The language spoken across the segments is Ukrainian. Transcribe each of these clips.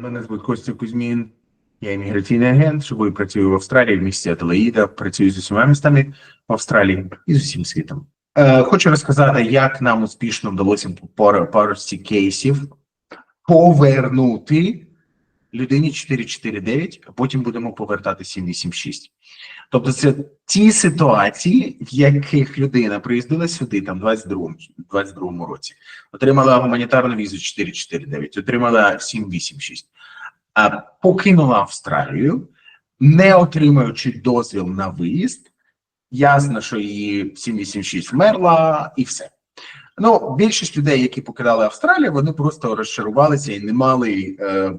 Мене звуть Костя Кузьмін. Я імміграційний агент, живу і працюю в Австралії в місті Аделаїда. Працюю з усіма містами в Австралії і з усім світом. Е, хочу розказати, як нам успішно вдалося по пар- кейсів повернути людині 449, а потім будемо повертати 786. Тобто, це ті ситуації, в яких людина приїздила сюди там в 22 22 році, отримала гуманітарну візу 449, отримала 786, а покинула Австралію, не отримуючи дозвіл на виїзд. Ясно, що її 786 вмерла, і все. Ну, більшість людей, які покидали Австралію, вони просто розчарувалися і не мали е,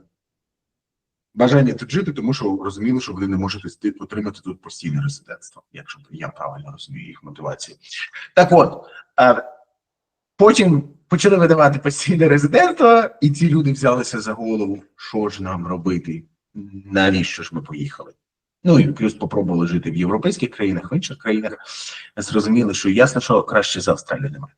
бажання тут жити, тому що розуміли, що вони не можуть отримати тут постійне резидентство, якщо я правильно розумію їх мотивацію. Так от, е, потім почали видавати постійне резидентство, і ці люди взялися за голову, що ж нам робити, навіщо ж ми поїхали. Ну і плюс попробували жити в європейських країнах, в інших країнах. Зрозуміли, що ясно, що краще за Австралію немає.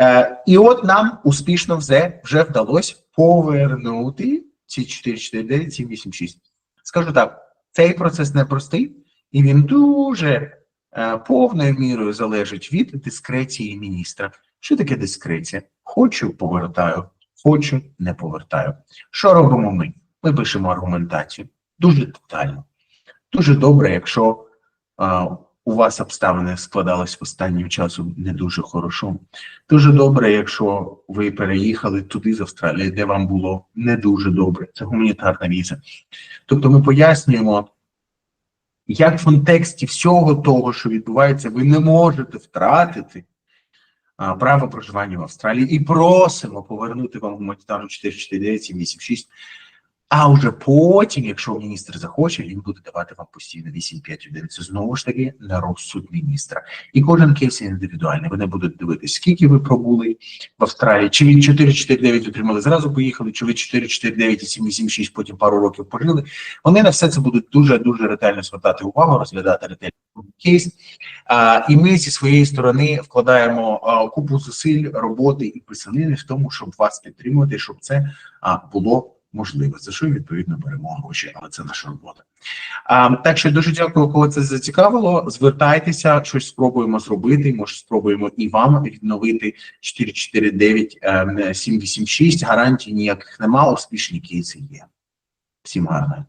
Е, і от нам успішно вже, вже вдалося повернути ці 449, 786. Скажу так, цей процес непростий, і він дуже е, повною мірою залежить від дискреції міністра. Що таке дискреція? Хочу повертаю, хочу не повертаю. Що робимо ми? Ми пишемо аргументацію дуже детально. Дуже добре, якщо а, у вас обставини складались останнім часом не дуже хорошо. Дуже добре, якщо ви переїхали туди з Австралії, де вам було не дуже добре. Це гуманітарна віза. Тобто ми пояснюємо, як в контексті всього того, що відбувається, ви не можете втратити право проживання в Австралії і просимо повернути вам гуманітарну 449 786 а вже потім, якщо міністр захоче, він буде давати вам постійно 851. Це знову ж таки на розсуд міністра. І кожен кейс індивідуальний. Вони будуть дивитися, скільки ви пробули в Австралії, чи ви 449 отримали зразу, поїхали, чи ви 449 і 786 потім пару років пожили. Вони на все це будуть дуже дуже ретельно звертати увагу, розглядати ретельно кейс. А, і ми зі своєї сторони вкладаємо а, купу зусиль, роботи і писанини в тому, щоб вас підтримувати, щоб це а, було можливо, за що відповідно беремо гроші, але це наша робота. А, так що дуже дякую, кого це зацікавило. Звертайтеся, щось спробуємо зробити. Може, спробуємо і вам відновити 449 ем, 786. Гарантій ніяких нема, успішні кейси є. Всім гарного дня.